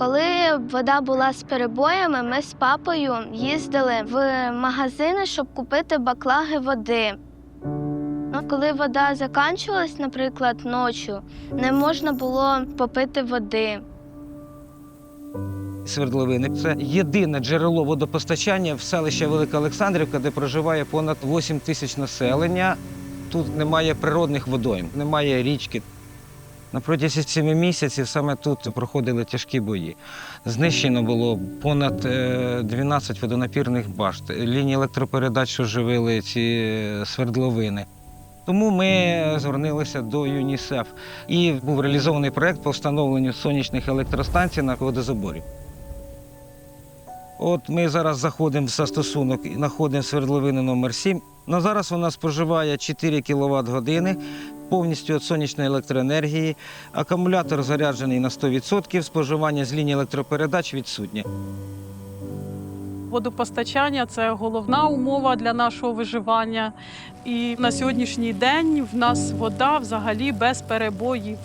Коли вода була з перебоями, ми з папою їздили в магазини, щоб купити баклаги води. Ну, Коли вода закінчувалась, наприклад, ночі, не можна було попити води. Свердловини це єдине джерело водопостачання в селищі Велика Олександрівка, де проживає понад 8 тисяч населення. Тут немає природних водойм, немає річки. На протязі місяців саме тут проходили тяжкі бої. Знищено було понад е, 12 водонапірних башт, лінії електропередач, що живили ці е, свердловини. Тому ми звернулися до ЮНІСЕФ і був реалізований проект по встановленню сонячних електростанцій на водозаборі. От ми зараз заходимо в застосунок і знаходимо свердловину номер 7. На зараз вона споживає 4 кВт години повністю від сонячної електроенергії. Акумулятор заряджений на 100%, споживання з лінії електропередач відсутнє. Водопостачання це головна умова для нашого виживання. І на сьогоднішній день в нас вода взагалі без перебоїв